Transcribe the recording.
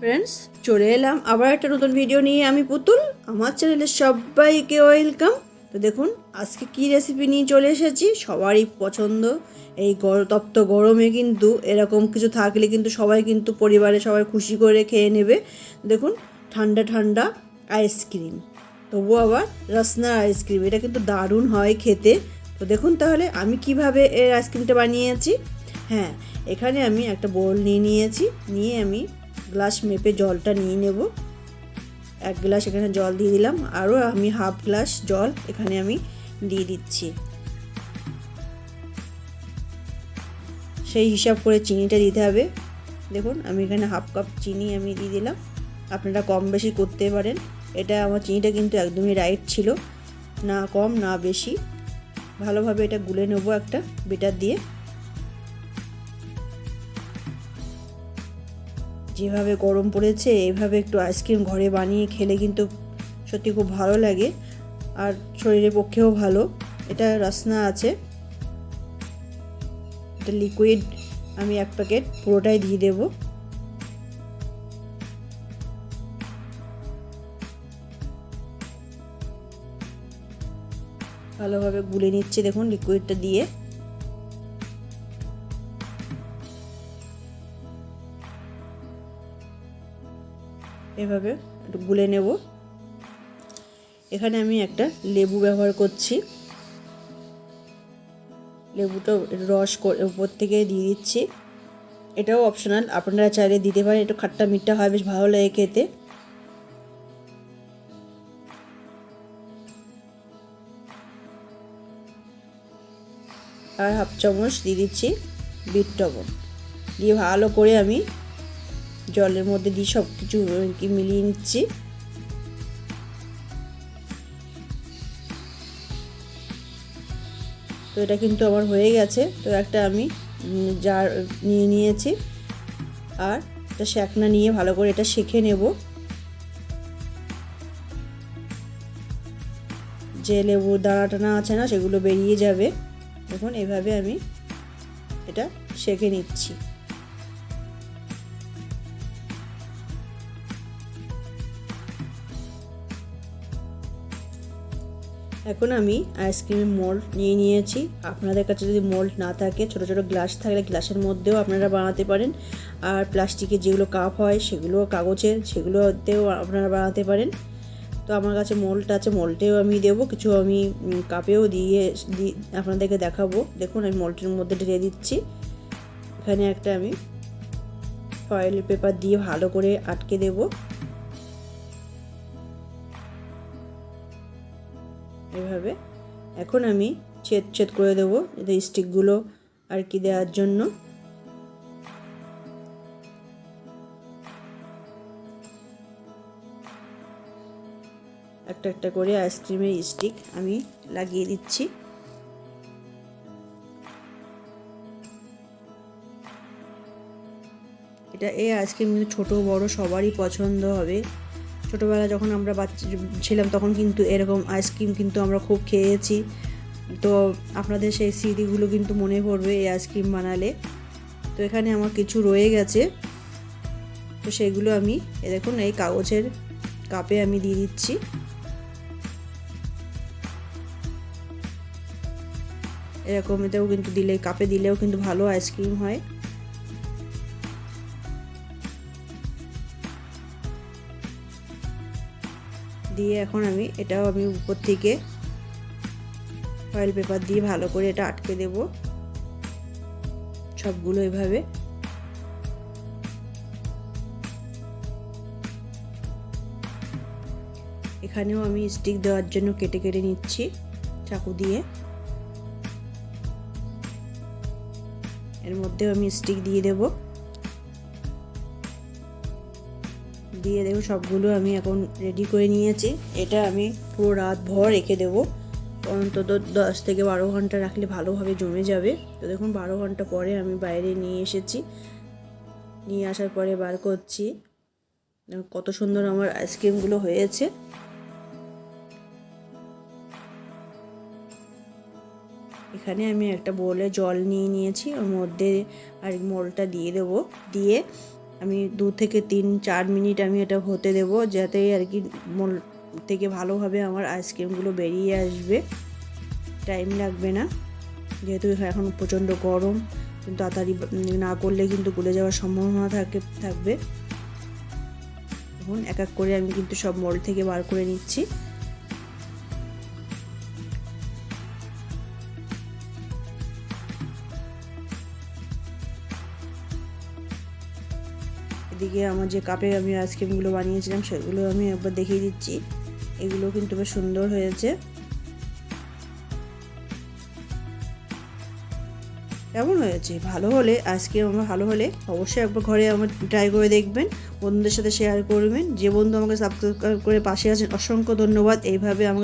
Friends চলে এলাম আবার একটা নতুন ভিডিও নিয়ে। আমি পুতুল, আমার চ্যানেলে সবাইকে ওয়েলকাম তো দেখুন, আজকে কি রেসিপি নিয়ে চলে এসেছি? সবারই পছন্দ। এই তপ্ত গরমে কিন্তু এরকম কিছু থাকলে কিন্তু সবাই কিন্তু পরিবারে সবাই খুশি করে খেয়ে নেবে। দেখুন, ঠান্ডা ঠান্ডা আইসক্রিম তবু আবার রসনার আইসক্রিম এটা কিন্তু দারুণ হয় খেতে। তো দেখুন তাহলে, আমি কীভাবে এর আইসক্রিমটা বানিয়েছি? হ্যাঁ এখানে আমি একটা বোল নিয়ে নিয়েছি। নিয়ে আমি গ্লাস মেপে জলটা নিয়ে নেব। এক গ্লাস এখানে জল দিয়ে দিলাম। আরও আমি হাফ গ্লাস জল এখানে আমি দিয়ে দিচ্ছি। সেই হিসাব করে চিনিটা দিতে হবে। দেখুন, আমি এখানে হাফ কাপ চিনি আমি দিয়ে দিলাম। আপনারা কম বেশি করতে পারেন। এটা আমার চিনিটা কিন্তু একদমই রাইট ছিল। না কম, না বেশি। ভালোভাবে এটা গুলে নেব একটা বেটার দিয়ে। যেভাবে গরম পড়েছে, এভাবে একটু আইসক্রিম ঘরে বানিয়ে খেলে কিন্তু সত্যি খুব ভালো লাগে। আর শরীরের পক্ষেও ভালো। এটা রসনা আছে। এটা লিকুইড আমি এক প্যাকেট পুরোটাই দিয়ে দেব। ভালোভাবে গুলে নিচ্ছে দেখুন লিকুইডটা দিয়ে। এভাবে একটু গুলে নেব। এখানে আমি একটা লেবু ব্যবহার করছি। লেবুটা রস উপর থেকে দিয়ে দিচ্ছি। এটাও অপশনাল আপনারা চাইলে দিতে পারেন, একটু খাট্টা মিঠা হয়, বেশ ভালো লাগে খেতে। আর হাফ চামচ দিয়ে দিচ্ছি বিট লবণ দিয়ে ভালো করে আমি জলের মধ্যে দিয়ে সব কিছু মিলিয়ে নিচ্ছি। তো এটা কিন্তু আমার হয়ে গেছে। তো একটা আমি জার নিয়ে নিয়েছি। আর একটা শ্যাকনা নিয়ে ভালো করে এটা শেখে নেব। যে লেবুর দানা টানা আছে না, সেগুলো বেরিয়ে যাবে। দেখুন, এভাবে আমি এটা শেখে নিচ্ছি। এখন আমি আইসক্রিমের মোল্ড নিয়ে নিয়েছি। আপনাদের কাছে যদি মোল্ড না থাকে, ছোট ছোট গ্লাস থাকলে গ্লাসের মধ্যেও আপনারা বানাতে পারেন। আর প্লাস্টিকের যেগুলো কাপ হয় সেগুলো কাগজের, সেগুলোতেও আপনারা বানাতে পারেন। তো আমার কাছে মোল্ড আছে, মোল্ডেও আমি দেবো। কিছু আমি কাপেও দিয়ে আপনাদেরকে দেখাবো। দেখুন, আমি মোল্ডের মধ্যে ঢেলে দিচ্ছি। এখানে একটা আমি ফয়েল পেপার দিয়ে ভালো করে আটকে দেবো। এভাবে। এখন আমি ছেদ ছেদ করে দেবো এতে স্টিকগুলো আর কি দেওয়ার জন্য। একটা একটা করে আইসক্রিমের স্টিক আমি লাগিয়ে দিচ্ছি। এটা এই আইসক্রিম কিন্তু ছোটো, বড় সবারই পছন্দ হবে। ছোটোবেলা যখন আমরা বাচ্চা ছিলাম, তখন কিন্তু এরকম আইসক্রিম কিন্তু আমরা খুব খেয়েছি। তো আপনাদের সেই স্মৃতিগুলো কিন্তু মনে পড়বে এই আইসক্রিম বানালে। তো এখানে আমার কিছু রয়ে গেছে। তো সেগুলো আমি, এ দেখুন, এই কাগজের কাপে আমি দিয়ে দিচ্ছি। এরকম এতেও কিন্তু দিলে কাপে দিলেও কিন্তু ভালো আইসক্রিম হয়। দিয়ে এখন আমি এটাও আমি উপর থেকে ফয়েল পেপার দিয়ে ভালো করে এটা আটকে দেব। সবগুলো এভাবে। এখানেও আমি স্টিক দেওয়ার জন্য কেটে কেটে নিচ্ছি চাকু দিয়ে। এর মধ্যেও আমি স্টিক দিয়ে দেবো। দিয়ে দেখো সবগুলো আমি এখন রেডি করে নিয়েছি। এটা আমি পুরো রাত ভর রেখে দেবো। অন্তত দশ থেকে বারো ঘণ্টা রাখলে ভালোভাবে জমে যাবে। তো দেখুন, বারো ঘণ্টা পরে আমি বাইরে নিয়ে এসেছি। নিয়ে আসার পরে বার করছি। কত সুন্দর আমার আইসক্রিমগুলো হয়েছে। এখানে আমি একটা বোলে জল নিয়ে নিয়েছি। ওর মধ্যে আর মোলটা দিয়ে দেবো। দিয়ে আমি দু থেকে তিন, চার মিনিট আমি এটা হতে দেবো যাতে আর কি মোল থেকে ভালোভাবে আমার আইসক্রিমগুলো বেরিয়ে আসবে। টাইম লাগবে না, যেহেতু এখন প্রচণ্ড গরম তাড়াতাড়ি না করলে কিন্তু গলে যাওয়ার সম্ভাবনা থাকে, থাকবে। এখন এক এক করে আমি কিন্তু সব মোল থেকে বার করে নিচ্ছি। এদিকে আমার যে কাপে আমি আইসক্রিমগুলো বানিয়েছিলাম, সেগুলো আমি একবার দেখিয়ে দিচ্ছি। এগুলো কিন্তু বেশ সুন্দর হয়েছে। কেমন হয়েছে? ভালো হলে আইসক্রিম আমার ভালো হলে অবশ্যই একবার ঘরে আমার ট্রাই করে দেখবেন, বন্ধুদের সাথে শেয়ার করবেন। যে বন্ধু আমাকে সাবস্ক্রাইব করে পাশে আছেন, অসংখ্য ধন্যবাদ। এইভাবে আমাকে